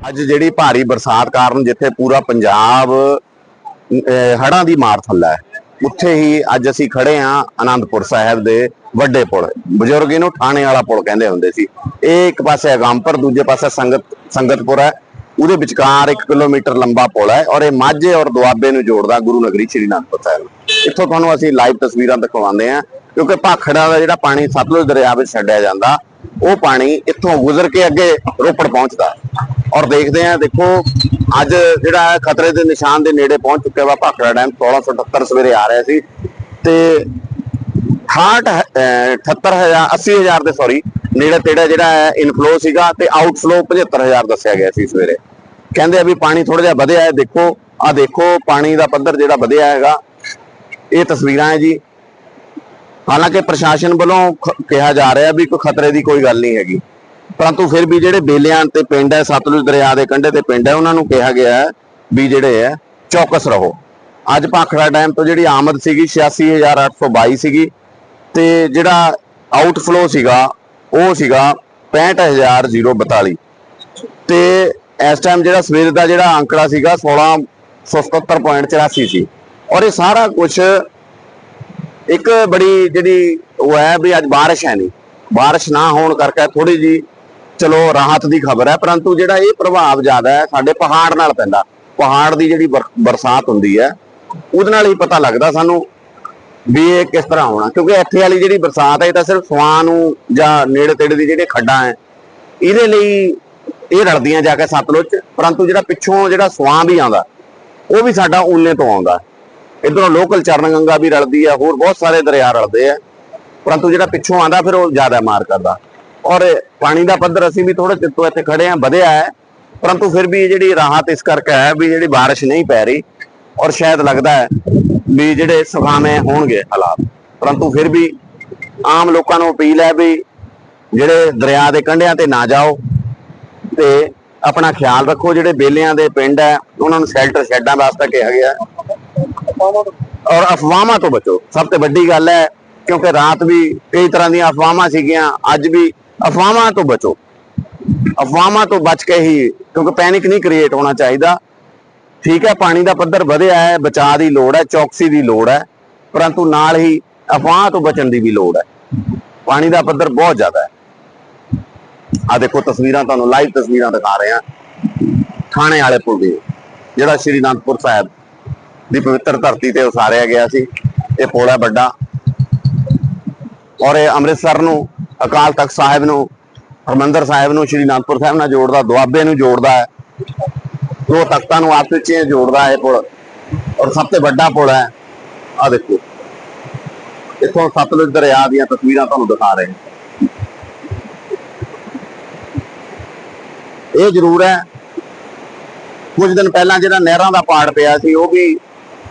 ਅੱਜ ਜਿਹੜੀ ਭਾਰੀ ਬਰਸਾਤ ਕਾਰਨ ਜਿੱਥੇ ਪੂਰਾ ਪੰਜਾਬ ਅਹ, ਹੜ੍ਹਾਂ ਦੀ ਮਾਰ ਥੱਲਾ ਹੈ। ਉੱਥੇ ਹੀ ਅੱਜ ਅਸੀਂ ਖੜੇ ਹਾਂ ਆਨੰਦਪੁਰ ਸਾਹਿਬ ਦੇ ਵੱਡੇ ਪੁਲ। ਬਜ਼ੁਰਗ ਇਹਨੂੰ ਠਾਣੇ ਵਾਲਾ ਪੁਲ ਕਹਿੰਦੇ ਹੁੰਦੇ ਸੀ। ਇਹ ਇੱਕ ਪਾਸੇ ਅਗੰਪਰ ਦੂਜੇ ਪਾਸੇ ਸੰਗਤ ਸੰਗਤਪੁਰ ਹੈ। ਉਹਦੇ ਵਿਚਕਾਰ 1 ਕਿਲੋਮੀਟਰ ਲੰਬਾ ਪੁਲ ਹੈ ਔਰ ਇਹ ਮਾਝੇ ਔਰ ਦੁਆਬੇ ਨੂੰ ਜੋੜਦਾ ਗੁਰੂ ਨਗਰੀ ਸ੍ਰੀ ਅਨੰਦਪੁਰ ਸਾਹਿਬ। ਨੂੰ। ਇੱਥੋਂ ਤੁਹਾਨੂੰ ਅਸੀਂ ਲਾਈਵ ਤਸਵੀਰਾਂ ਦਿਖਾਉਂਦੇ ਹਾਂ ਕਿਉਂਕਿ ਭਾਖੜਾ ਦਾ ਜਿਹੜਾ ਪਾਣੀ ਸਤਲੁਜ ਦਰਿਆ ਵਿੱਚ ਛੱਡਿਆ ਜਾਂਦਾ ਉਹ ਪਾਣੀ ਇੱਥੋਂ ਗੁਜ਼ਰ ਕੇ ਅੱਗੇ ਰੋਪੜ ਪਹੁੰਚਦਾ। ਔਰ ਦੇਖਦੇ ਹਾਂ, ਦੇਖੋ, ਅੱਜ ਜਿਹੜਾ ਹੈ ਖਤਰੇ ਦੇ ਨਿਸ਼ਾਨ ਦੇ ਨੇੜੇ ਪਹੁੰਚ ਚੁੱਕਿਆ ਵਾ, ਭਾਖੜਾ ਡੈਮ 1678 ਸਵੇਰੇ ਆ ਰਿਹਾ ਸੀ ਤੇ 68 78000 80000 ਦੇ ਸੌਰੀ ਨੇੜੇ ਤੇੜਾ ਜਿਹੜਾ ਹੈ ਇਨਫਲੋ ਸੀਗਾ ਤੇ ਆਊਟਫਲੋ 75000 ਦੱਸਿਆ ਗਿਆ ਸੀ ਸਵੇਰੇ। ਕਹਿੰਦੇ ਆ ਵੀ ਪਾਣੀ ਥੋੜਾ ਜਿਹਾ ਵਧਿਆ ਹੈ, ਦੇਖੋ ਆ ਦੇਖੋ, ਪਾਣੀ ਦਾ ਪੱਧਰ ਜਿਹੜਾ ਵਧਿਆ ਹੈਗਾ, ਇਹ ਤਸਵੀਰਾਂ ਹੈ ਜੀ। ਹਾਲਾਂਕਿ ਪ੍ਰਸ਼ਾਸਨ ਵੱਲੋਂ ਕਿਹਾ ਜਾ ਰਿਹਾ ਵੀ ਕੋਈ ਖਤਰੇ ਦੀ ਕੋਈ ਗੱਲ ਨਹੀਂ ਹੈਗੀ। ਪਰੰਤੂ ਫਿਰ ਵੀ ਜਿਹੜੇ ਬੇਲਿਆਂ ਤੇ ਪਿੰਡ ਹੈ, ਸਤਲੁਜ ਦਰਿਆ ਦੇ ਕੰਢੇ ਤੇ ਪਿੰਡ ਹੈ, ਉਹਨਾਂ ਨੂੰ ਕਿਹਾ ਗਿਆ ਹੈ ਵੀ ਜਿਹੜੇ ਹੈ, ਚੌਕਸ ਰਹੋ। ਅੱਜ ਭਾਖੜਾ ਡੈਮ ਤੋਂ ਜਿਹੜੀ ਆਮਦ ਸੀਗੀ 86822 ਸੀਗੀ ਤੇ ਜਿਹੜਾ ਆਊਟਫਲੋ ਸੀਗਾ, ਉਹ ਸੀਗਾ 65042 ਤੇ ਇਸ ਟਾਈਮ ਜਿਹੜਾ ਸਵੇਰ ਦਾ ਜਿਹੜਾ ਅੰਕੜਾ ਸੀਗਾ 1677.84 ਸੀ ਔਰ ਇਹ ਸਾਰਾ ਕੁਝ ਇੱਕ ਬੜੀ ਜਿਹੜੀ ਉਹ ਹੈ ਵੀ ਅੱਜ ਬਾਰਿਸ਼ ਹੈ ਨਹੀਂ। ਬਾਰਿਸ਼ ਨਾ ਹੋਣ ਕਰਕੇ ਥੋੜੀ ਜੀ ਚਲੋ ਰਾਹਤ ਦੀ ਖਬਰ ਹੈ, ਪਰੰਤੂ ਜਿਹੜਾ ਇਹ ਪ੍ਰਭਾਵ ਜ਼ਿਆਦਾ ਹੈ, ਸਾਡੇ ਪਹਾੜ ਨਾਲ ਪੈਂਦਾ। ਪਹਾੜ ਦੀ ਜਿਹੜੀ ਬਰ- ਬਰਸਾਤ ਹੁੰਦੀ ਹੈ, ਉਹਦੇ ਨਾਲ ਹੀ ਪਤਾ ਲੱਗਦਾ ਸਾਨੂੰ ਵੀ ਇਹ ਕਿਸ ਤਰ੍ਹਾਂ ਹੋਣਾ। ਕਿਉਂਕਿ ਇੱਥੇ ਵਾਲੀ ਜਿਹੜੀ ਬਰਸਾਤ ਹੈ, ਇਹ ਤਾਂ ਸਿਰਫ ਸਵਾਂ ਨੂੰ ਜਾਂ ਨੇੜੇ ਤੇੜੇ ਦੀ ਜਿਹੜੇ ਖੱਡਾਂ ਹੈ, ਇਹਦੇ ਲਈ ਇਹ ਰਲਦੀਆਂ ਜਾ ਕੇ ਸਤਲੁਜ, ਪਰੰਤੂ ਜਿਹੜਾ ਪਿੱਛੋਂ ਜਿਹੜਾ ਸਵਾਂ ਵੀ ਆਉਂਦਾ, ਉਹ ਵੀ ਸਾਡਾ ਊਨੇ ਤੋਂ ਆਉਂਦਾ। ਇਧਰੋਂ ਲੋਕਲ ਚਰਨ ਗੰਗਾ ਵੀ ਰਲਦੀ ਹੈ, ਹੋਰ ਬਹੁਤ ਸਾਰੇ ਦਰਿਆ ਰਲਦੇ ਆ ਪਰੰਤੂ ਜਿਹੜਾ ਪਿੱਛੋਂ ਆਂਦਾ ਫਿਰ ਉਹ ਜ਼ਿਆਦਾ ਮਾਰ ਕਰਦਾ। ਔਰ ਪਾਣੀ ਦਾ ਪੱਧਰ ਅਸੀਂ ਵੀ ਥੋੜੇ ਚਿਰ ਤੋਂ ਇੱਥੇ ਖੜੇ ਆ ਵਧਿਆ ਹੈ। ਪਰੰਤੂ ਫਿਰ ਵੀ ਜਿਹੜੀ ਰਾਹਤ ਇਸ ਕਰਕੇ ਹੈ ਵੀ ਜਿਹੜੀ ਬਾਰਿਸ਼ ਨਹੀਂ ਪੈ ਰਹੀ ਔਰ ਸ਼ਾਇਦ ਲੱਗਦਾ ਹੈ ਵੀ ਜਿਹੜੇ ਸੁਖਾਵੇਂ ਹੋਣਗੇ ਹਾਲਾਤ। ਪਰੰਤੂ ਫਿਰ ਵੀ ਆਮ ਲੋਕਾਂ ਨੂੰ ਅਪੀਲ ਹੈ ਵੀ ਜਿਹੜੇ ਦਰਿਆ ਦੇ ਕੰਢਿਆਂ ਤੇ ਨਾ ਜਾਓ ਤੇ ਆਪਣਾ ਖਿਆਲ ਰੱਖੋ, ਜਿਹੜੇ ਬੇਲਿਆਂ ਦੇ ਪਿੰਡ ਹੈ, ਉਹਨਾਂ ਨੂੰ ਸ਼ੈਲਟਰ ਸ਼ੈਡਾਂ ਵਾਸਤੇ ਕਿਹਾ ਗਿਆ ਔਰ ਅਫਵਾਹਾਂ ਤੋਂ ਬਚੋ। ਸਭ ਤੋਂ ਵੱਡੀ ਗੱਲ ਹੈ ਕਿਉਂਕਿ ਰਾਤ ਵੀ ਕਈ ਤਰ੍ਹਾਂ ਦੀਆਂ ਅਫਵਾਹਾਂ ਸੀਗੀਆਂ, ਅੱਜ ਵੀ ਅਫਵਾਹਾਂ ਤੋਂ ਬਚੋ। ਅਫਵਾਹਾਂ ਤੋਂ ਬਚ ਕੇ ਹੀ, ਕਿਉਂਕਿ ਪੈਨਿਕ ਨਹੀਂ ਕ੍ਰੀਏਟ ਹੋਣਾ ਚਾਹੀਦਾ। ਠੀਕ ਹੈ, ਪਾਣੀ ਦਾ ਪੱਧਰ ਵਧਿਆ ਹੈ, ਬਚਾਅ ਦੀ ਲੋੜ ਹੈ, ਚੌਕਸੀ ਦੀ ਲੋੜ ਹੈ, ਪਰੰਤੂ ਨਾਲ ਹੀ ਅਫਵਾਹ ਤੋਂ ਬਚਣ ਦੀ ਵੀ ਲੋੜ ਹੈ। ਪਾਣੀ ਦਾ ਪੱਧਰ ਬਹੁਤ ਜ਼ਿਆਦਾ ਹੈ। ਆ ਦੇਖੋ ਤਸਵੀਰਾਂ ਤੁਹਾਨੂੰ ਲਾਈਵ ਤਸਵੀਰਾਂ ਦਿਖਾ ਰਹੇ ਹਾਂ। ਥਾਣੇ ਵਾਲੇ ਪੁਲ ਦੀ, ਜਿਹੜਾ ਸ਼੍ਰੀ ਅਨੰਦਪੁਰ ਸਾਹਿਬ ਦੀ ਪਵਿੱਤਰ ਧਰਤੀ ਤੇ ਉਸਾਰਿਆ ਗਿਆ ਸੀ, ਇਹ ਪੁਲ ਹੈ ਵੱਡਾ। ਔਰ ਇਹ ਅੰਮ੍ਰਿਤਸਰ ਨੂੰ ਅਕਾਲ ਤਖਤ ਸਾਹਿਬ ਨੂੰ, ਹਰਮੰਦਰ ਸਾਹਿਬ ਨੂੰ, ਸ਼੍ਰੀ ਅਨੰਦਪੁਰ ਸਾਹਿਬ ਨਾਲ ਜੋੜਦਾ, ਦੁਆਬੇ ਨੂੰ ਜੋੜਦਾ ਹੈ। ਦੋ ਤਖਤਾਂ ਨੂੰ ਆਪਸ ਵਿੱਚ ਜੋੜਦਾ ਹੈ ਪੁਲ। ਔਰ ਸਭ ਤੋਂ ਵੱਡਾ ਪੁਲ ਹੈ ਆ ਦੇਖੋ। ਇੱਥੋਂ ਸਤਲੁਜ ਦਰਿਆ ਦੀਆਂ ਤਸਵੀਰਾਂ ਤੁਹਾਨੂੰ ਦਿਖਾ ਰਹੇ ਹਾਂ। ਇਹ ਜ਼ਰੂਰ ਹੈ, ਕੁਝ ਦਿਨ ਪਹਿਲਾਂ ਜਿਹੜਾ ਨਹਿਰਾਂ ਦਾ ਪਾੜ ਪਿਆ ਸੀ, ਉਹ ਵੀ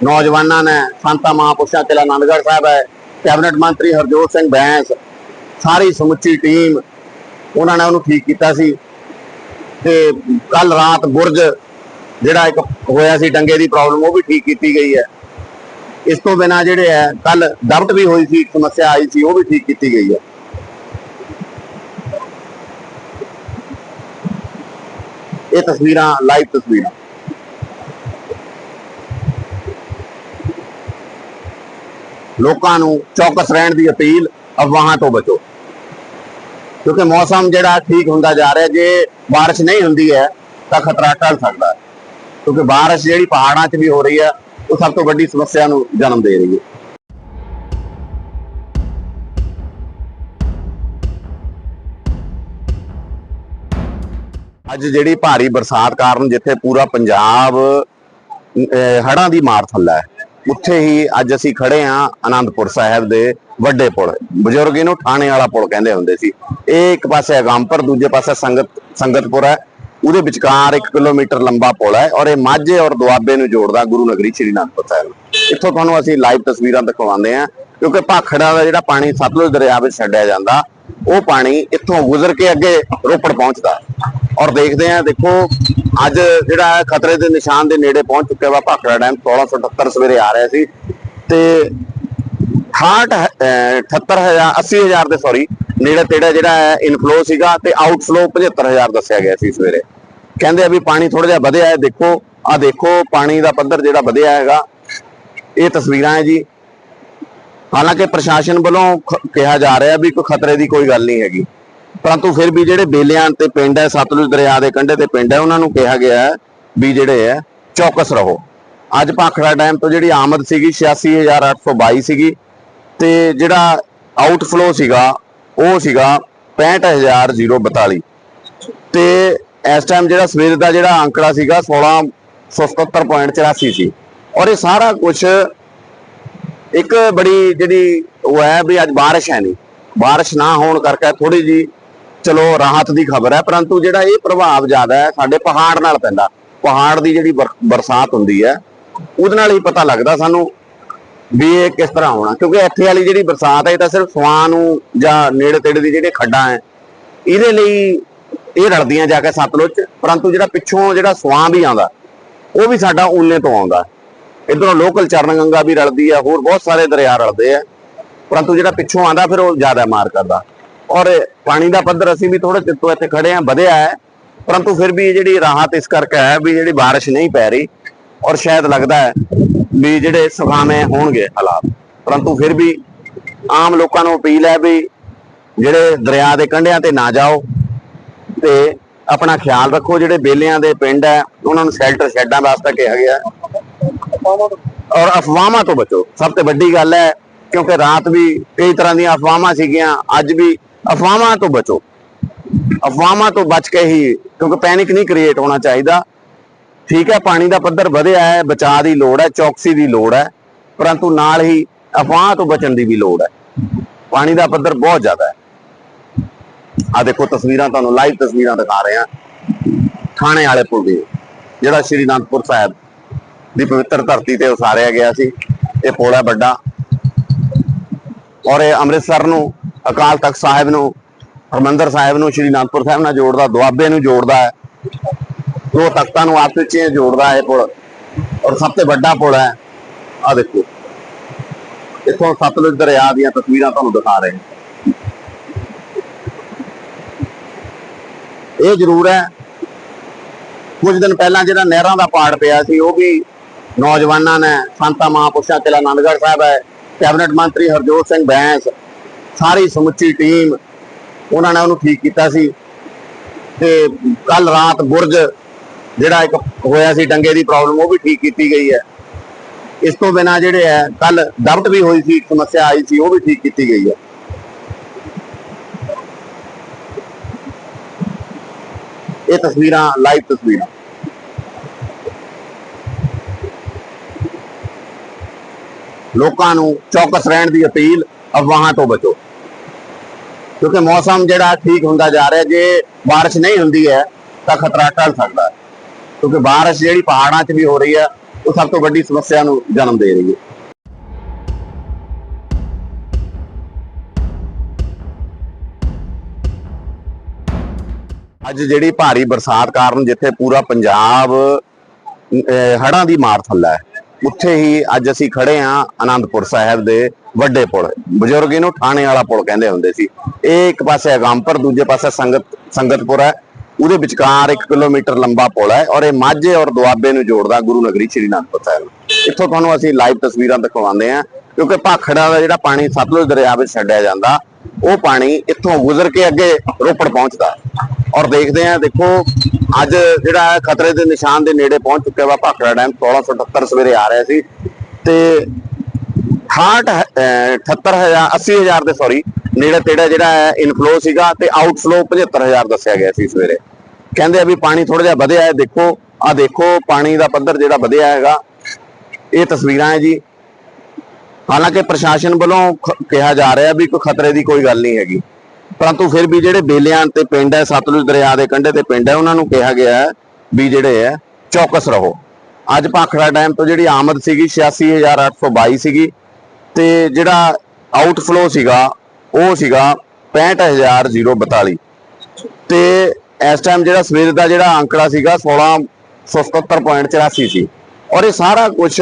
ਨੌਜਵਾਨਾਂ ਨੇ, ਸੰਤਾ ਮਹਾਂਪੁਰਸ਼ਾਂ ਤੇ ਆਨੰਦਗੜ੍ਹ ਸਾਹਿਬ ਹੈ, ਕੈਬਨਿਟ ਮੰਤਰੀ ਹਰਜੋਤ ਸਿੰਘ ਬੈਂਸ ਸਾਰੀ ਸਮੁੱਚੀ ਟੀਮ ਉਹਨਾਂ ਨੇ ਉਹਨੂੰ ਠੀਕ ਕੀਤਾ ਸੀ। ਤੇ ਕੱਲ ਰਾਤ ਬੁਰਜ ਜਿਹੜਾ ਇੱਕ ਹੋਇਆ ਸੀ ਡੰਗੇ ਦੀ ਪ੍ਰੋਬਲਮ ਉਹ ਵੀ ਠੀਕ ਕੀਤੀ ਗਈ ਹੈ। ਇਸ ਤੋਂ ਬਿਨਾ ਜਿਹੜੇ ਹੈ ਕੱਲ ਦਬਟ ਵੀ ਹੋਈ ਸੀ ਸਮੱਸਿਆ ਆਈ ਸੀ, ਉਹ ਵੀ ਠੀਕ ਕੀਤੀ ਗਈ ਹੈ। ਇਹ ਤਸਵੀਰਾਂ ਲਾਈਵ ਤਸਵੀਰਾਂ। ਲੋਕਾਂ ਨੂੰ ਚੌਕਸ ਰਹਿਣ ਦੀ ਅਪੀਲ। ਅਫਵਾਹਾਂ ਤੋਂ ਬਚੋ ਕਿਉਂਕਿ ਮੌਸਮ ਜਿਹੜਾ ਠੀਕ ਹੁੰਦਾ ਜਾ ਰਿਹਾ ਜੇ بارش ਨਹੀਂ ਹੁੰਦੀ ਹੈ ਤਾਂ ਖਤਰਾ ਟਲ ਸਕਦਾ ਹੈ ਕਿਉਂਕਿ بارش ਜਿਹੜੀ ਪਹਾੜਾਂ 'ਚ ਵੀ ਹੋ ਰਹੀ ਹੈ ਉਹ ਸਭ ਤੋਂ ਵੱਡੀ ਸਮੱਸਿਆ ਨੂੰ ਜਨਮ ਦੇ ਰਹੀ ਹੈ ਅੱਜ ਜਿਹੜੀ ਭਾਰੀ ਬਰਸਾਤ ਕਾਰਨ ਜਿੱਥੇ ਪੂਰਾ ਪੰਜਾਬ ਅਹ, ਹੜ੍ਹਾਂ ਦੀ ਮਾਰ ਥੱਲਾ ਹੈ ਉੱਥੇ ਹੀ ਅੱਜ ਅਸੀਂ ਖੜੇ ਹਾਂ ਆਨੰਦਪੁਰ ਸਾਹਿਬ ਦੇ ਵੱਡੇ ਪੁਲ। ਬਜ਼ੁਰਗ ਇਹਨੂੰ ਥਾਣੇ ਵਾਲਾ ਪੁਲ ਕਹਿੰਦੇ ਹੁੰਦੇ ਸੀ। ਇਹ ਇੱਕ ਪਾਸੇ ਅਗੰਪਰ, ਦੂਜੇ ਪਾਸੇ ਸੰਗਤ, ਸੰਗਤਪੁਰ ਹੈ। ਉਹਦੇ ਵਿਚਕਾਰ 1 ਕਿਲੋਮੀਟਰ ਲੰਬਾ ਪੁਲ ਹੈ ਔਰ ਇਹ ਮਾਝੇ ਔਰ ਦੁਆਬੇ ਨੂੰ ਜੋੜਦਾ ਗੁਰੂ ਨਗਰੀ ਸ੍ਰੀ ਅਨੰਦਪੁਰ ਸਾਹਿਬ। ਨੂੰ। ਇੱਥੋਂ ਤੁਹਾਨੂੰ ਅਸੀਂ ਲਾਈਵ ਤਸਵੀਰਾਂ ਦਿਖਾਉਂਦੇ ਹਾਂ ਕਿਉਂਕਿ ਭਾਖੜਾ ਦਾ ਜਿਹੜਾ ਪਾਣੀ ਸਤਲੁਜ ਦਰਿਆ ਵਿੱਚ ਛੱਡਿਆ ਜਾਂਦਾ, ਉਹ ਪਾਣੀ ਇੱਥੋਂ ਗੁਜ਼ਰ ਕੇ ਅੱਗੇ ਰੋਪੜ ਪਹੁੰਚਦਾ। ਔਰ ਦੇਖਦੇ ਹਾਂ, ਦੇਖੋ, ਅੱਜ ਜਿਹੜਾ ਹੈ ਖਤਰੇ ਦੇ ਨਿਸ਼ਾਨ ਦੇ ਨੇੜੇ ਪਹੁੰਚ ਚੁੱਕਿਆ ਵਾ, ਭਾਖੜਾ ਡੈਮ 1678 ਸਵੇਰੇ ਆ ਰਿਹਾ ਸੀ ਤੇ 68 78000 80000 ਦੇ ਸੌਰੀ ਨੇੜੇ ਤੇੜਾ ਜਿਹੜਾ ਹੈ ਇਨਫਲੋ ਸੀਗਾ ਤੇ ਆਊਟਫਲੋ 75000 ਦੱਸਿਆ ਗਿਆ ਸੀ ਸਵੇਰੇ। ਕਹਿੰਦੇ ਆ ਵੀ ਪਾਣੀ ਥੋੜਾ ਜਿਹਾ ਵਧਿਆ ਹੈ, ਦੇਖੋ ਆ ਦੇਖੋ, ਪਾਣੀ ਦਾ ਪੱਧਰ ਜਿਹੜਾ ਵਧਿਆ ਹੈਗਾ, ਇਹ ਤਸਵੀਰਾਂ ਹੈ ਜੀ। ਹਾਲਾਂਕਿ ਪ੍ਰਸ਼ਾਸਨ ਵੱਲੋਂ ਕਿਹਾ ਜਾ ਰਿਹਾ ਵੀ ਕੋਈ ਖਤਰੇ ਦੀ ਕੋਈ ਗੱਲ ਨਹੀਂ ਹੈਗੀ। ਪਰੰਤੂ ਫਿਰ ਵੀ ਜਿਹੜੇ ਬੇਲਿਆਂ ਤੇ ਪਿੰਡ ਹੈ, ਸਤਲੁਜ ਦਰਿਆ ਦੇ ਕੰਢੇ ਤੇ ਪਿੰਡ ਹੈ, ਉਹਨਾਂ ਨੂੰ ਕਿਹਾ ਗਿਆ ਵੀ ਜਿਹੜੇ ਹੈ, ਚੌਕਸ ਰਹੋ। ਅੱਜ ਭਾਖੜਾ ਡੈਮ ਤੋਂ ਜਿਹੜੀ ਆਮਦ ਸੀਗੀ 86822 ਸੀਗੀ ਤੇ ਜਿਹੜਾ ਆਊਟਫਲੋ ਸੀਗਾ, ਉਹ ਸੀਗਾ 65042 ਤੇ ਇਸ ਟਾਈਮ ਜਿਹੜਾ ਸਵੇਰ ਦਾ ਜਿਹੜਾ ਅੰਕੜਾ ਸੀਗਾ 1677.84 ਸੀ ਔਰ ਇਹ ਸਾਰਾ ਕੁਝ ਇੱਕ ਬੜੀ ਜਿਹੜੀ ਉਹ ਹੈ ਵੀ ਅੱਜ ਬਾਰਿਸ਼ ਹੈ ਨਹੀਂ। ਬਾਰਿਸ਼ ਨਾ ਹੋਣ ਕਰਕੇ ਥੋੜੀ ਜੀ ਚਲੋ ਰਾਹਤ ਦੀ ਖਬਰ ਹੈ, ਪਰੰਤੂ ਜਿਹੜਾ ਇਹ ਪ੍ਰਭਾਵ ਜ਼ਿਆਦਾ ਹੈ, ਸਾਡੇ ਪਹਾੜ ਨਾਲ ਪੈਂਦਾ। ਪਹਾੜ ਦੀ ਜਿਹੜੀ ਬਰ- ਬਰਸਾਤ ਹੁੰਦੀ ਹੈ, ਉਹਦੇ ਨਾਲ ਹੀ ਪਤਾ ਲੱਗਦਾ ਸਾਨੂੰ ਵੀ ਇਹ ਕਿਸ ਤਰ੍ਹਾਂ ਹੋਣਾ। ਕਿਉਂਕਿ ਇੱਥੇ ਵਾਲੀ ਜਿਹੜੀ ਬਰਸਾਤ ਹੈ, ਇਹ ਤਾਂ ਸਿਰਫ ਸਵਾਂ ਨੂੰ ਜਾਂ ਨੇੜੇ ਤੇੜੇ ਦੀ ਜਿਹੜੇ ਖੱਡਾਂ ਹੈ, ਇਹਦੇ ਲਈ ਇਹ ਰਲਦੀਆਂ ਜਾ ਕੇ ਸਤਲੁਜ ਚ ਪਰੰਤੂ ਜਿਹੜਾ ਪਿੱਛੋਂ ਜਿਹੜਾ ਸਵਾਂ ਵੀ ਆਉਂਦਾ, ਉਹ ਵੀ ਸਾਡਾ ਊਨੇ ਤੋਂ ਆਉਂਦਾ। ਇਧਰੋਂ ਲੋਕਲ ਚਰਨ ਗੰਗਾ ਵੀ ਰਲਦੀ ਹੈ, ਹੋਰ ਬਹੁਤ ਸਾਰੇ ਦਰਿਆ ਰਲਦੇ ਆ ਪਰੰਤੂ ਜਿਹੜਾ ਪਿੱਛੋਂ ਆਂਦਾ ਫਿਰ ਉਹ ਜ਼ਿਆਦਾ ਮਾਰ ਕਰਦਾ। ਔਰ ਪਾਣੀ ਦਾ ਪੱਧਰ ਅਸੀਂ ਵੀ ਥੋੜੇ ਚਿਰ ਤੋਂ ਇੱਥੇ ਖੜੇ ਆ ਵਧਿਆ ਹੈ। ਪਰੰਤੂ ਫਿਰ ਵੀ ਜਿਹੜੀ ਰਾਹਤ ਇਸ ਕਰਕੇ ਹੈ ਵੀ ਜਿਹੜੀ ਬਾਰਿਸ਼ ਨਹੀਂ ਪੈ ਰਹੀ ਔਰ ਸ਼ਾਇਦ ਲੱਗਦਾ ਹੈ ਵੀ ਜਿਹੜੇ ਸੁਖਾਵੇਂ ਹੋਣਗੇ ਹਾਲਾਤ। ਪਰੰਤੂ ਫਿਰ ਵੀ ਆਮ ਲੋਕਾਂ ਨੂੰ ਅਪੀਲ ਹੈ ਵੀ ਜਿਹੜੇ ਦਰਿਆ ਦੇ ਕੰਢਿਆਂ ਤੇ ਨਾ ਜਾਓ ਤੇ ਆਪਣਾ ਖਿਆਲ ਰੱਖੋ, ਜਿਹੜੇ ਬੇਲਿਆਂ ਦੇ ਪਿੰਡ ਹੈ, ਉਹਨਾਂ ਨੂੰ ਸ਼ੈਲਟਰ ਸ਼ੈੱਡਾਂ ਵਾਸਤੇ ਕਿਹਾ ਗਿਆ ਔਰ ਅਫਵਾਹਾਂ ਤੋਂ ਬਚੋ। ਸਭ ਤੋਂ ਵੱਡੀ ਗੱਲ ਹੈ ਕਿਉਂਕਿ ਰਾਤ ਵੀ ਕਈ ਤਰ੍ਹਾਂ ਦੀਆਂ ਅਫਵਾਹਾਂ ਸੀਗੀਆਂ, ਅੱਜ ਵੀ ਅਫਵਾਹਾਂ ਤੋਂ ਬਚੋ। ਅਫਵਾਹਾਂ ਤੋਂ ਬਚ ਕੇ ਹੀ, ਕਿਉਂਕਿ ਪੈਨਿਕ ਨਹੀਂ ਕ੍ਰੀਏਟ ਹੋਣਾ ਚਾਹੀਦਾ। ਠੀਕ ਹੈ, ਪਾਣੀ ਦਾ ਪੱਧਰ ਵਧਿਆ ਹੈ, ਬਚਾਅ ਦੀ ਲੋੜ ਹੈ, ਚੌਕਸੀ ਦੀ ਲੋੜ ਹੈ, ਪਰੰਤੂ ਨਾਲ ਹੀ ਅਫਵਾਹ ਤੋਂ ਬਚਣ ਦੀ ਵੀ ਲੋੜ ਹੈ। ਪਾਣੀ ਦਾ ਪੱਧਰ ਬਹੁਤ ਜ਼ਿਆਦਾ ਹੈ। ਆ ਦੇਖੋ, ਤਸਵੀਰਾਂ ਤੁਹਾਨੂੰ ਲਾਈਵ ਤਸਵੀਰਾਂ ਦਿਖਾ ਰਹੇ ਹਾਂ। ਥਾਣੇ ਵਾਲੇ ਪੁਲ ਦੀ, ਜਿਹੜਾ ਸ਼੍ਰੀ ਅਨੰਦਪੁਰ ਸਾਹਿਬ ਦੀ ਪਵਿੱਤਰ ਧਰਤੀ ਤੇ ਉਸਾਰਿਆ ਗਿਆ ਸੀ। ਇਹ ਪੁਲ ਹੈ ਵੱਡਾ। ਔਰ ਇਹ ਅੰਮ੍ਰਿਤਸਰ ਨੂੰ ਅਕਾਲ ਤਖਤ ਸਾਹਿਬ ਨੂੰ, ਹਰਮੰਦਰ ਸਾਹਿਬ ਨੂੰ, ਸ਼੍ਰੀ ਅਨੰਦਪੁਰ ਸਾਹਿਬ ਨਾਲ ਜੋੜਦਾ, ਦੁਆਬੇ ਨੂੰ ਜੋੜਦਾ ਹੈ। ਦੋ ਤਖਤਾਂ ਨੂੰ ਆਪਸ ਵਿੱਚ ਜੋੜਦਾ ਹੈ ਇਹ ਪੁਲ। ਔਰ ਸਭ ਤੋਂ ਵੱਡਾ ਪੁਲ ਹੈ ਆ ਦੇਖੋ। ਇੱਥੋਂ ਸਤਲੁਜ ਦਰਿਆ ਦੀਆਂ ਤਸਵੀਰਾਂ ਤੁਹਾਨੂੰ ਦਿਖਾ ਰਹੇ ਹਾਂ। ਇਹ ਜ਼ਰੂਰ ਹੈ, ਕੁਝ ਦਿਨ ਪਹਿਲਾਂ ਜਿਹੜਾ ਨਹਿਰਾਂ ਦਾ ਪਾੜ ਪਿਆ ਸੀ, ਉਹ ਵੀ ਨੌਜਵਾਨਾਂ ਨੇ, ਸੰਤਾ ਮਹਾਂਪੁਰਸ਼ਾਂ ਕਿਲਾ ਆਨੰਦਗੜ੍ਹ ਸਾਹਿਬ ਹੈ, ਕੈਬਨਿਟ ਮੰਤਰੀ ਹਰਜੋਤ ਸਿੰਘ ਬੈਂਸ ਸਾਰੀ ਸਮੁੱਚੀ ਟੀਮ ਉਹਨਾਂ ਨੇ ਉਹਨੂੰ ਠੀਕ ਕੀਤਾ ਸੀ। ਤੇ ਕੱਲ ਰਾਤ ਬੁਰਜ ਜਿਹੜਾ ਇੱਕ ਹੋਇਆ ਸੀ ਡੰਗੇ ਦੀ ਪ੍ਰੋਬਲਮ ਉਹ ਵੀ ਠੀਕ ਕੀਤੀ ਗਈ ਹੈ। ਇਸ ਤੋਂ ਬਿਨਾ ਜਿਹੜੇ ਹੈ, ਕੱਲ ਦਬਟ ਵੀ ਹੋਈ ਸੀ ਸਮੱਸਿਆ ਆਈ ਸੀ, ਉਹ ਵੀ ਠੀਕ ਕੀਤੀ ਗਈ ਹੈ। ਇਹ ਤਸਵੀਰਾਂ ਲਾਈਵ ਤਸਵੀਰਾਂ। ਲੋਕਾਂ ਨੂੰ ਚੌਕਸ ਰਹਿਣ ਦੀ ਅਪੀਲ, ਅਫਵਾਹਾਂ ਤੋਂ ਬਚੋ। ਕਿਉਂਕਿ ਮੌਸਮ ਜਿਹੜਾ ਠੀਕ ਹੁੰਦਾ ਜਾ ਰਿਹਾ ਜੇ بارش ਨਹੀਂ ਹੁੰਦੀ ਹੈ ਤਾਂ ਖਤਰਾ ਟਲ ਸਕਦਾ ਹੈ ਕਿਉਂਕਿ بارش ਜਿਹੜੀ ਪਹਾੜਾਂ 'ਚ ਵੀ ਹੋ ਰਹੀ ਹੈ ਉਹ ਸਭ ਤੋਂ ਵੱਡੀ ਸਮੱਸਿਆ ਨੂੰ ਜਨਮ ਦੇ ਰਹੀ ਹੈ ਅੱਜ ਜਿਹੜੀ ਭਾਰੀ ਬਰਸਾਤ ਕਾਰਨ ਜਿੱਥੇ ਪੂਰਾ ਪੰਜਾਬ ਅਹ, ਹੜ੍ਹਾਂ ਦੀ ਮਾਰ ਥੱਲਾ ਹੈ ਉੱਥੇ ਹੀ ਅੱਜ ਅਸੀਂ ਖੜੇ ਹਾਂ ਆਨੰਦਪੁਰ ਸਾਹਿਬ ਦੇ ਵੱਡੇ ਪੁਲ। ਬਜ਼ੁਰਗ ਇਹਨੂੰ ਥਾਣੇ ਵਾਲਾ ਪੁਲ ਕਹਿੰਦੇ ਹੁੰਦੇ ਸੀ। ਇਹ ਇੱਕ ਪਾਸੇ ਅਗੰਪਰ, ਦੂਜੇ ਪਾਸੇ ਸੰਗਤ, ਸੰਗਤਪੁਰ ਹੈ। ਉਹਦੇ ਵਿਚਕਾਰ 1 ਕਿਲੋਮੀਟਰ ਲੰਬਾ ਪੁਲ ਹੈ ਔਰ ਇਹ ਮਾਝੇ ਔਰ ਦੁਆਬੇ ਨੂੰ ਜੋੜਦਾ ਗੁਰੂ ਨਗਰੀ ਸ੍ਰੀ ਅਨੰਦਪੁਰ ਸਾਹਿਬ। ਨੂੰ। ਇੱਥੋਂ ਤੁਹਾਨੂੰ ਅਸੀਂ ਲਾਈਵ ਤਸਵੀਰਾਂ ਦਿਖਾਉਂਦੇ ਹਾਂ ਕਿਉਂਕਿ ਭਾਖੜਾ ਦਾ ਜਿਹੜਾ ਪਾਣੀ ਸਤਲੁਜ ਦਰਿਆ ਵਿੱਚ ਛੱਡਿਆ ਜਾਂਦਾ, ਉਹ ਪਾਣੀ ਇੱਥੋਂ ਗੁਜ਼ਰ ਕੇ ਅੱਗੇ ਰੋਪੜ ਪਹੁੰਚਦਾ। ਔਰ ਦੇਖਦੇ ਹਾਂ, ਦੇਖੋ, ਅੱਜ ਜਿਹੜਾ ਹੈ ਖਤਰੇ ਦੇ ਨਿਸ਼ਾਨ ਦੇ ਨੇੜੇ ਪਹੁੰਚ ਚੁੱਕਿਆ ਵਾ, ਭਾਖੜਾ ਡੈਮ 1678 ਸਵੇਰੇ ਆ ਰਿਹਾ ਸੀ ਤੇ 68 78000 80000 ਦੇ ਸੌਰੀ ਨੇੜੇ ਤੇੜੇ ਜਿਹੜਾ ਹੈ ਇਨਫਲੋ ਸੀਗਾ ਤੇ ਆਊਟਫਲੋ 75000 ਦੱਸਿਆ ਗਿਆ ਸੀ ਸਵੇਰੇ। ਕਹਿੰਦੇ ਆ ਵੀ ਪਾਣੀ ਥੋੜਾ ਜਿਹਾ ਵਧਿਆ ਹੈ, ਦੇਖੋ ਆ ਦੇਖੋ, ਪਾਣੀ ਦਾ ਪੱਧਰ ਜਿਹੜਾ ਵਧਿਆ ਹੈਗਾ, ਇਹ ਤਸਵੀਰਾਂ ਹੈ ਜੀ। ਹਾਲਾਂਕਿ ਪ੍ਰਸ਼ਾਸਨ ਵੱਲੋਂ ਕਿਹਾ ਜਾ ਰਿਹਾ ਵੀ ਕੋਈ ਖਤਰੇ ਦੀ ਕੋਈ ਗੱਲ ਨਹੀਂ ਹੈਗੀ। ਪਰੰਤੂ ਫਿਰ ਵੀ ਜਿਹੜੇ ਬੇਲਿਆਂ ਤੇ ਪਿੰਡ ਹੈ, ਸਤਲੁਜ ਦਰਿਆ ਦੇ ਕੰਢੇ ਤੇ ਪਿੰਡ ਹੈ, ਉਹਨਾਂ ਨੂੰ ਕਿਹਾ ਗਿਆ ਹੈ ਵੀ ਜਿਹੜੇ ਹੈ, ਚੌਕਸ ਰਹੋ। ਅੱਜ ਭਾਖੜਾ ਡੈਮ ਤੋਂ ਜਿਹੜੀ ਆਮਦ ਸੀਗੀ 86822 ਸੀਗੀ ਤੇ ਜਿਹੜਾ ਆਊਟਫਲੋ ਸੀਗਾ, ਉਹ ਸੀਗਾ 65042 ਤੇ ਇਸ ਟਾਈਮ ਜਿਹੜਾ ਸਵੇਰ ਦਾ ਜਿਹੜਾ ਅੰਕੜਾ ਸੀਗਾ 1677.84 ਸੀ ਔਰ ਇਹ ਸਾਰਾ ਕੁਝ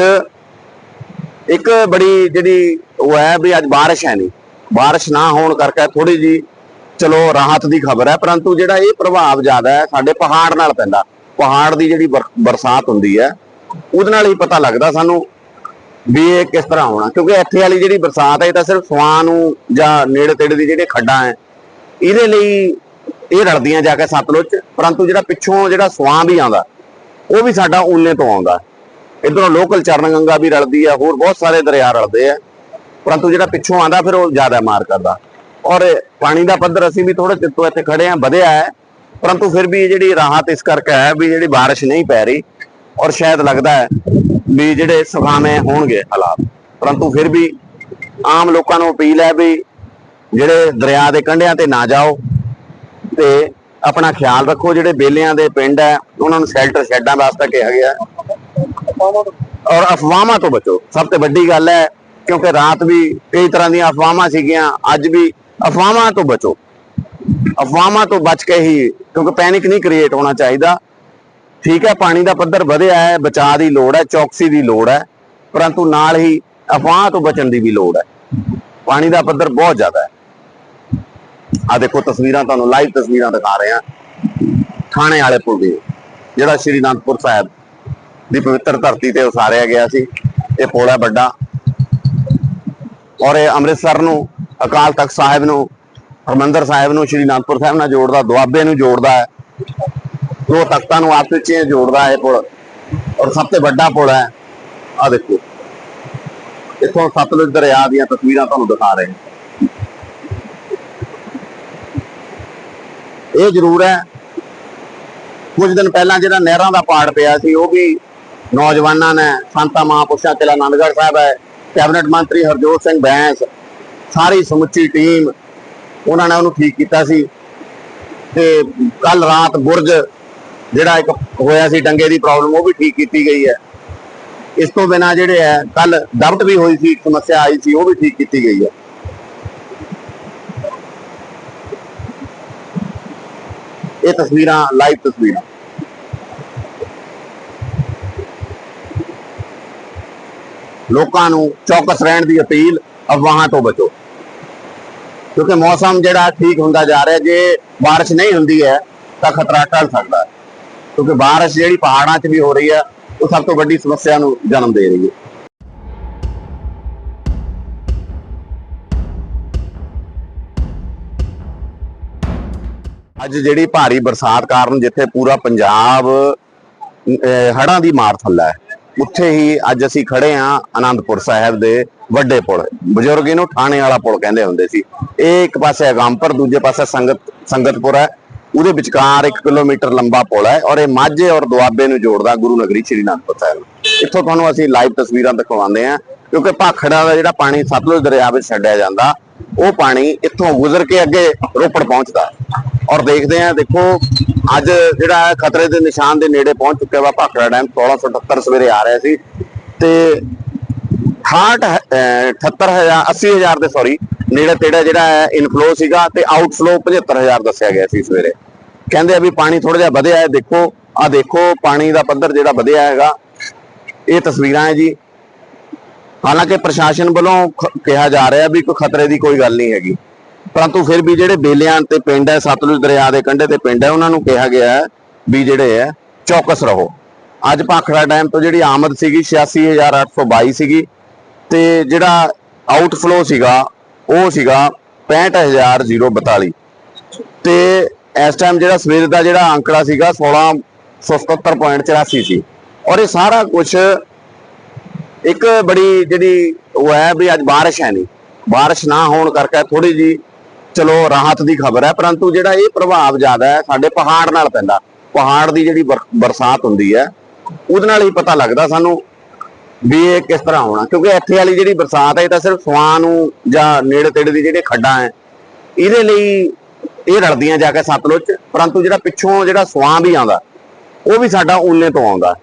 ਇੱਕ ਬੜੀ ਜਿਹੜੀ ਉਹ ਹੈ ਵੀ ਅੱਜ ਬਾਰਿਸ਼ ਹੈ ਨਹੀਂ। ਬਾਰਿਸ਼ ਨਾ ਹੋਣ ਕਰਕੇ ਥੋੜੀ ਜੀ ਚਲੋ ਰਾਹਤ ਦੀ ਖਬਰ ਹੈ, ਪਰੰਤੂ ਜਿਹੜਾ ਇਹ ਪ੍ਰਭਾਵ ਜ਼ਿਆਦਾ ਹੈ, ਸਾਡੇ ਪਹਾੜ ਨਾਲ ਪੈਂਦਾ। ਪਹਾੜ ਦੀ ਜਿਹੜੀ ਬਰ- ਬਰਸਾਤ ਹੁੰਦੀ ਹੈ, ਉਹਦੇ ਨਾਲ ਹੀ ਪਤਾ ਲੱਗਦਾ ਸਾਨੂੰ ਵੀ ਇਹ ਕਿਸ ਤਰ੍ਹਾਂ ਹੋਣਾ। ਕਿਉਂਕਿ ਇੱਥੇ ਵਾਲੀ ਜਿਹੜੀ ਬਰਸਾਤ ਹੈ, ਇਹ ਤਾਂ ਸਿਰਫ ਸਵਾਂ ਨੂੰ ਜਾਂ ਨੇੜੇ ਤੇੜੇ ਦੀ ਜਿਹੜੇ ਖੱਡਾਂ ਹੈ, ਇਹਦੇ ਲਈ ਇਹ ਰਲਦੀਆਂ ਜਾ ਕੇ ਸਤਲੁਜ ਚ ਪਰੰਤੂ ਜਿਹੜਾ ਪਿੱਛੋਂ ਜਿਹੜਾ ਸਵਾਂ ਵੀ ਆਉਂਦਾ, ਉਹ ਵੀ ਸਾਡਾ ਊਨੇ ਤੋਂ ਆਉਂਦਾ। ਇਧਰੋਂ ਲੋਕਲ ਚਰਨ ਗੰਗਾ ਵੀ ਰਲਦੀ ਹੈ, ਹੋਰ ਬਹੁਤ ਸਾਰੇ ਦਰਿਆ ਰਲਦੇ ਆ ਪਰੰਤੂ ਜਿਹੜਾ ਪਿੱਛੋਂ ਆਂਦਾ ਫਿਰ ਉਹ ਜ਼ਿਆਦਾ ਮਾਰ ਕਰਦਾ। ਔਰ ਪਾਣੀ ਦਾ ਪੱਧਰ ਅਸੀਂ ਵੀ ਥੋੜੇ ਚਿਰ ਤੋਂ ਇੱਥੇ ਖੜੇ ਆ ਵਧਿਆ ਹੈ। ਪਰੰਤੂ ਫਿਰ ਵੀ ਜਿਹੜੀ ਰਾਹਤ ਇਸ ਕਰਕੇ ਹੈ ਵੀ ਜਿਹੜੀ ਬਾਰਿਸ਼ ਨਹੀਂ ਪੈ ਰਹੀ ਔਰ ਸ਼ਾਇਦ ਲੱਗਦਾ ਹੈ ਵੀ ਜਿਹੜੇ ਸੁਖਾਵੇਂ ਹੋਣਗੇ ਹਾਲਾਤ। ਪਰੰਤੂ ਫਿਰ ਵੀ ਆਮ ਲੋਕਾਂ ਨੂੰ ਅਪੀਲ ਹੈ ਵੀ ਜਿਹੜੇ ਦਰਿਆ ਦੇ ਕੰਢਿਆਂ ਤੇ ਨਾ ਜਾਓ ਤੇ ਆਪਣਾ ਖਿਆਲ ਰੱਖੋ, ਜਿਹੜੇ ਬੇਲਿਆਂ ਦੇ ਪਿੰਡ ਹੈ, ਉਹਨਾਂ ਨੂੰ ਸ਼ੈਲਟਰ ਸ਼ੈੱਡਾਂ ਵਾਸਤੇ ਕਿਹਾ ਗਿਆ ਔਰ ਅਫਵਾਹਾਂ ਤੋਂ ਬਚੋ। ਸਭ ਤੋਂ ਵੱਡੀ ਗੱਲ ਹੈ ਕਿਉਂਕਿ ਰਾਤ ਵੀ ਕਈ ਤਰ੍ਹਾਂ ਦੀਆਂ ਅਫਵਾਹਾਂ ਸੀਗੀਆਂ, ਅੱਜ ਵੀ ਅਫਵਾਹਾਂ ਤੋਂ ਬਚੋ। ਅਫਵਾਹਾਂ ਤੋਂ ਬਚ ਕੇ ਹੀ, ਕਿਉਂਕਿ ਪੈਨਿਕ ਨਹੀਂ ਕ੍ਰੀਏਟ ਹੋਣਾ ਚਾਹੀਦਾ। ਠੀਕ ਹੈ, ਪਾਣੀ ਦਾ ਪੱਧਰ ਵਧਿਆ ਹੈ, ਬਚਾਅ ਦੀ ਲੋੜ ਹੈ, ਚੌਕਸੀ ਦੀ ਲੋੜ ਹੈ, ਪਰੰਤੂ ਨਾਲ ਹੀ ਅਫਵਾਹ ਤੋਂ ਬਚਣ ਦੀ ਵੀ ਲੋੜ ਹੈ। ਪਾਣੀ ਦਾ ਪੱਧਰ ਬਹੁਤ ਜ਼ਿਆਦਾ ਹੈ। ਆ ਦੇਖੋ ਤਸਵੀਰਾਂ ਤੁਹਾਨੂੰ ਲਾਈਵ ਤਸਵੀਰਾਂ ਦਿਖਾ ਰਹੇ ਹਾਂ। ਥਾਣੇ ਵਾਲੇ ਪੁਲ ਦੀ, ਜਿਹੜਾ ਸ਼੍ਰੀ ਅਨੰਦਪੁਰ ਸਾਹਿਬ ਦੀ ਪਵਿੱਤਰ ਧਰਤੀ ਤੇ ਉਸਾਰਿਆ ਗਿਆ ਸੀ। ਇਹ ਪੁਲ ਹੈ ਵੱਡਾ। ਔਰ ਇਹ ਅੰਮ੍ਰਿਤਸਰ ਨੂੰ ਅਕਾਲ ਤਖਤ ਸਾਹਿਬ ਨੂੰ, ਹਰਮੰਦਰ ਸਾਹਿਬ ਨੂੰ, ਸ਼੍ਰੀ ਅਨੰਦਪੁਰ ਸਾਹਿਬ ਨਾਲ ਜੋੜਦਾ, ਦੁਆਬੇ ਨੂੰ ਜੋੜਦਾ ਹੈ। ਦੋ ਤਖਤਾਂ ਨੂੰ ਆਪਸ ਵਿੱਚ ਜੋੜਦਾ ਹੈ ਪੁਲ। ਔਰ ਸਭ ਤੋਂ ਵੱਡਾ ਪੁਲ ਹੈ ਆ ਦੇਖੋ। ਇੱਥੋਂ ਸਤਲੁਜ ਦਰਿਆ ਦੀਆਂ ਤਸਵੀਰਾਂ ਤੁਹਾਨੂੰ ਦਿਖਾ ਰਹੇ ਇਹ ਜ਼ਰੂਰ ਹੈ, ਕੁਝ ਦਿਨ ਪਹਿਲਾਂ ਜਿਹੜਾ ਨਹਿਰਾਂ ਦਾ ਪਾੜ ਪਿਆ ਸੀ, ਉਹ ਵੀ ਨੌਜਵਾਨਾਂ ਨੇ, ਸੰਤਾ ਮਹਾਂਪੁਰਸ਼ਾਂ ਕਿਲਾ ਆਨੰਦਗੜ੍ਹ ਸਾਹਿਬ ਹੈ, ਕੈਬਨਿਟ ਮੰਤਰੀ ਹਰਜੋਤ ਸਿੰਘ ਬੈਂਸ ਸਾਰੀ ਸਮੁੱਚੀ ਟੀਮ ਉਹਨਾਂ ਨੇ ਉਹਨੂੰ ਠੀਕ ਕੀਤਾ ਸੀ। ਤੇ ਕੱਲ ਰਾਤ ਬੁਰਜ ਜਿਹੜਾ ਇੱਕ ਹੋਇਆ ਸੀ ਡੰਗੇ ਦੀ ਪ੍ਰੋਬਲਮ ਉਹ ਵੀ ਠੀਕ ਕੀਤੀ ਗਈ ਹੈ। ਇਸ ਤੋਂ ਬਿਨਾ ਜਿਹੜੇ ਹੈ ਕੱਲ ਦਬਟ ਵੀ ਹੋਈ ਸੀ ਸਮੱਸਿਆ ਆਈ ਸੀ, ਉਹ ਵੀ ਠੀਕ ਕੀਤੀ ਗਈ ਹੈ। ਇਹ ਤਸਵੀਰਾਂ ਲਾਈਵ ਤਸਵੀਰਾਂ। ਲੋਕਾਂ ਨੂੰ ਚੌਕਸ ਰਹਿਣ ਦੀ ਅਪੀਲ ਅਫਵਾਹਾਂ ਤੋਂ ਬਚੋ ਕਿਉਂਕਿ ਮੌਸਮ ਜਿਹੜਾ ਠੀਕ ਹੁੰਦਾ ਜਾ ਰਿਹਾ ਜੇ بارش ਨਹੀਂ ਹੁੰਦੀ ਹੈ ਤਾਂ ਖਤਰਾ ਟਲ ਸਕਦਾ ਹੈ ਕਿਉਂਕਿ بارش ਜਿਹੜੀ ਪਹਾੜਾਂ 'ਚ ਵੀ ਹੋ ਰਹੀ ਹੈ ਉਹ ਸਭ ਤੋਂ ਵੱਡੀ ਸਮੱਸਿਆ ਨੂੰ ਜਨਮ ਦੇ ਰਹੀ ਹੈ ਅੱਜ ਜਿਹੜੀ ਭਾਰੀ ਬਰਸਾਤ ਕਾਰਨ ਜਿੱਥੇ ਪੂਰਾ ਪੰਜਾਬ ਅਹ, ਹੜ੍ਹਾਂ ਦੀ ਮਾਰ ਥੱਲਾ ਹੈ ਉੱਥੇ ਹੀ ਅੱਜ ਅਸੀਂ ਖੜੇ ਹਾਂ ਆਨੰਦਪੁਰ ਸਾਹਿਬ ਦੇ ਵੱਡੇ ਪੁਲ। ਬਜ਼ੁਰਗ ਇਹਨੂੰ ਠਾਣੇ ਵਾਲਾ ਪੁਲ ਕਹਿੰਦੇ ਹੁੰਦੇ ਸੀ। ਇਹ ਇੱਕ ਪਾਸੇ ਅਗੰਪਰ ਦੂਜੇ ਪਾਸੇ ਸੰਗਤ, ਸੰਗਤਪੁਰ ਹੈ। ਉਹਦੇ ਵਿਚਕਾਰ 1 ਕਿਲੋਮੀਟਰ ਲੰਬਾ ਪੁਲ ਹੈ ਔਰ ਇਹ ਮਾਝੇ ਔਰ ਦੁਆਬੇ ਨੂੰ ਜੋੜਦਾ ਗੁਰੂ ਨਗਰੀ ਸ੍ਰੀ ਅਨੰਦਪੁਰ ਸਾਹਿਬ। ਨੂੰ ਇੱਥੋਂ ਤੁਹਾਨੂੰ ਅਸੀਂ ਲਾਈਵ ਤਸਵੀਰਾਂ ਦਿਖਾਉਂਦੇ ਹਾਂ ਕਿਉਂਕਿ ਭਾਖੜਾ ਦਾ ਜਿਹੜਾ ਪਾਣੀ ਸਤਲੁਜ ਦਰਿਆ ਵਿੱਚ ਛੱਡਿਆ ਜਾਂਦਾ, ਉਹ ਪਾਣੀ ਇੱਥੋਂ ਗੁਜ਼ਰ ਕੇ ਅੱਗੇ ਰੋਪੜ ਪਹੁੰਚਦਾ। ਔਰ ਦੇਖਦੇ ਹਾਂ, ਦੇਖੋ, ਅੱਜ ਜਿਹੜਾ ਹੈ ਖਤਰੇ ਦੇ ਨਿਸ਼ਾਨ ਦੇ ਨੇੜੇ ਪਹੁੰਚ ਚੁੱਕਿਆ ਵਾ, ਭਾਖੜਾ ਡੈਮ 1678 ਸਵੇਰੇ ਆ ਰਿਹਾ ਸੀ ਤੇ 68 78000 80000 ਦੇ ਸੌਰੀ ਨੇੜੇ ਤੇੜੇ ਜਿਹੜਾ ਇਨਫਲੋ ਸੀਗਾ ਤੇ ਆਊਟਫਲੋ 75000 ਦੱਸਿਆ ਗਿਆ ਸੀ ਸਵੇਰੇ। ਕਹਿੰਦੇ ਆ ਵੀ ਪਾਣੀ ਥੋੜਾ ਜਿਹਾ ਵਧਿਆ ਹੈ, ਦੇਖੋ ਆ ਦੇਖੋ, ਪਾਣੀ ਦਾ ਪੱਧਰ ਜਿਹੜਾ ਵਧਿਆ ਹੈਗਾ, ਇਹ ਤਸਵੀਰਾਂ ਹੈ ਜੀ। ਹਾਲਾਂਕਿ ਪ੍ਰਸ਼ਾਸਨ ਵੱਲੋਂ ਕਿਹਾ ਜਾ ਰਿਹਾ ਵੀ ਕੋਈ ਖਤਰੇ ਦੀ ਕੋਈ ਗੱਲ ਨਹੀਂ ਹੈਗੀ। ਪਰੰਤੂ ਫਿਰ ਵੀ ਜਿਹੜੇ ਬੇਲਿਆਂ ਤੇ ਪਿੰਡ ਹੈ, ਸਤਲੁਜ ਦਰਿਆ ਦੇ ਕੰਢੇ ਤੇ ਪਿੰਡ ਹੈ, ਉਹਨਾਂ ਨੂੰ ਕਿਹਾ ਗਿਆ ਹੈ ਵੀ ਜਿਹੜੇ ਹੈ, ਚੌਕਸ ਰਹੋ। ਅੱਜ ਭਾਖੜਾ ਡੈਮ ਤੋਂ ਜਿਹੜੀ ਆਮਦ ਸੀਗੀ 86822 ਸੀਗੀ ਤੇ ਜਿਹੜਾ ਆਊਟਫਲੋ ਸੀਗਾ, ਉਹ ਸੀਗਾ 65042 ਤੇ ਇਸ ਟਾਈਮ ਜਿਹੜਾ ਸਵੇਰ ਦਾ ਜਿਹੜਾ ਅੰਕੜਾ ਸੀਗਾ 1677.84 ਸੀ ਔਰ ਇਹ ਸਾਰਾ ਕੁਝ ਇੱਕ ਬੜੀ ਜਿਹੜੀ ਉਹ ਹੈ ਵੀ ਅੱਜ ਬਾਰਿਸ਼ ਹੈ ਨਹੀਂ। ਬਾਰਿਸ਼ ਨਾ ਹੋਣ ਕਰਕੇ ਥੋੜੀ ਜੀ ਚਲੋ ਰਾਹਤ ਦੀ ਖਬਰ ਹੈ, ਪਰੰਤੂ ਜਿਹੜਾ ਇਹ ਪ੍ਰਭਾਵ ਜ਼ਿਆਦਾ ਹੈ, ਸਾਡੇ ਪਹਾੜ ਨਾਲ ਪੈਂਦਾ। ਪਹਾੜ ਦੀ ਜਿਹੜੀ ਬਰ- ਬਰਸਾਤ ਹੁੰਦੀ ਹੈ, ਉਹਦੇ ਨਾਲ ਹੀ ਪਤਾ ਲੱਗਦਾ ਸਾਨੂੰ ਵੀ ਇਹ ਕਿਸ ਤਰ੍ਹਾਂ ਹੋਣਾ। ਕਿਉਂਕਿ ਇੱਥੇ ਵਾਲੀ ਜਿਹੜੀ ਬਰਸਾਤ ਹੈ, ਇਹ ਤਾਂ ਸਿਰਫ ਸਵਾਂ ਨੂੰ ਜਾਂ ਨੇੜੇ ਤੇੜੇ ਦੀ ਜਿਹੜੇ ਖੱਡਾਂ ਹੈ, ਇਹਦੇ ਲਈ ਇਹ ਰਲਦੀਆਂ ਜਾ ਕੇ ਸਤਲੁਜ, ਪਰੰਤੂ ਜਿਹੜਾ ਪਿੱਛੋਂ ਜਿਹੜਾ ਸਵਾਂ ਵੀ ਆਉਂਦਾ, ਉਹ ਵੀ ਸਾਡਾ ਊਨੇ ਤੋਂ ਆਉਂਦਾ।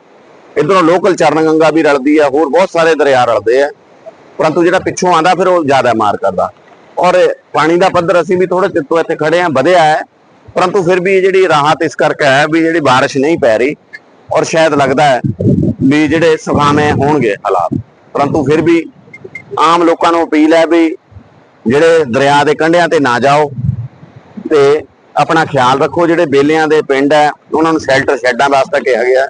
ਇਧਰੋਂ ਲੋਕਲ ਚਰਨ ਗੰਗਾ ਵੀ ਰਲਦੀ ਹੈ, ਹੋਰ ਬਹੁਤ ਸਾਰੇ ਦਰਿਆ ਰਲਦੇ ਆ ਪਰੰਤੂ ਜਿਹੜਾ ਪਿੱਛੋਂ ਆਂਦਾ ਫਿਰ ਉਹ ਜ਼ਿਆਦਾ ਮਾਰ ਕਰਦਾ। ਔਰ ਪਾਣੀ ਦਾ ਪੱਧਰ ਅਸੀਂ ਵੀ ਥੋੜੇ ਚਿਰ ਤੋਂ ਇੱਥੇ ਖੜੇ ਆ ਵਧਿਆ ਹੈ। ਪਰੰਤੂ ਫਿਰ ਵੀ ਜਿਹੜੀ ਰਾਹਤ ਇਸ ਕਰਕੇ ਹੈ ਵੀ ਜਿਹੜੀ ਬਾਰਿਸ਼ ਨਹੀਂ ਪੈ ਰਹੀ ਔਰ ਸ਼ਾਇਦ ਲੱਗਦਾ ਹੈ ਵੀ ਜਿਹੜੇ ਸੁਖਾਵੇਂ ਹੋਣਗੇ ਹਾਲਾਤ। ਪਰੰਤੂ ਫਿਰ ਵੀ ਆਮ ਲੋਕਾਂ ਨੂੰ ਅਪੀਲ ਹੈ ਵੀ ਜਿਹੜੇ ਦਰਿਆ ਦੇ ਕੰਢਿਆਂ ਤੇ ਨਾ ਜਾਓ ਤੇ ਆਪਣਾ ਖਿਆਲ ਰੱਖੋ, ਜਿਹੜੇ ਬੇਲਿਆਂ ਦੇ ਪਿੰਡ ਹੈ, ਉਹਨਾਂ ਨੂੰ ਸ਼ੈਲਟਰ ਸ਼ੈਡਾਂ ਵਾਸਤੇ ਕਿਹਾ ਗਿਆ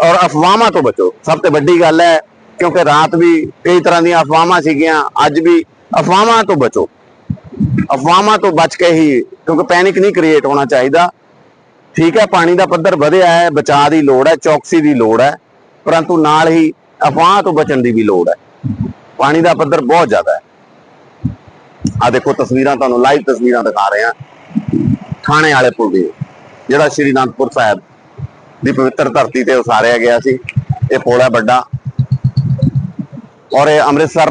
ਔਰ ਅਫਵਾਹਾਂ ਤੋਂ ਬਚੋ। ਸਭ ਤੋਂ ਵੱਡੀ ਗੱਲ ਹੈ ਕਿਉਂਕਿ ਰਾਤ ਵੀ ਕਈ ਤਰ੍ਹਾਂ ਦੀਆਂ ਅਫਵਾਹਾਂ ਸੀਗੀਆਂ, ਅੱਜ ਵੀ ਅਫਵਾਹਾਂ ਤੋਂ ਬਚੋ। ਅਫਵਾਹਾਂ ਤੋਂ ਬਚ ਕੇ ਹੀ, ਕਿਉਂਕਿ ਪੈਨਿਕ ਨਹੀਂ ਕ੍ਰੀਏਟ ਹੋਣਾ ਚਾਹੀਦਾ। ਠੀਕ ਹੈ, ਪਾਣੀ ਦਾ ਪੱਧਰ ਵਧਿਆ ਹੈ, ਬਚਾਅ ਦੀ ਲੋੜ ਹੈ, ਚੌਕਸੀ ਦੀ ਲੋੜ ਹੈ, ਪਰੰਤੂ ਨਾਲ ਹੀ ਅਫਵਾਹ ਤੋਂ ਬਚਣ ਦੀ ਵੀ ਲੋੜ ਹੈ। ਪਾਣੀ ਦਾ ਪੱਧਰ ਬਹੁਤ ਜ਼ਿਆਦਾ ਹੈ। ਆ ਦੇਖੋ ਤਸਵੀਰਾਂ ਤੁਹਾਨੂੰ ਲਾਈਵ ਤਸਵੀਰਾਂ ਦਿਖਾ ਰਹੇ ਹਾਂ। ਥਾਣੇ ਵਾਲੇ ਪੁਲ ਦੀ, ਜਿਹੜਾ ਸ਼੍ਰੀ ਅਨੰਦਪੁਰ ਸਾਹਿਬ ਦੀ ਪਵਿੱਤਰ ਧਰਤੀ ਤੇ ਉਸਾਰਿਆ ਗਿਆ ਸੀ, ਇਹ ਪੁਲ ਹੈ ਵੱਡਾ। ਔਰ ਇਹ ਅੰਮ੍ਰਿਤਸਰ ਨੂੰ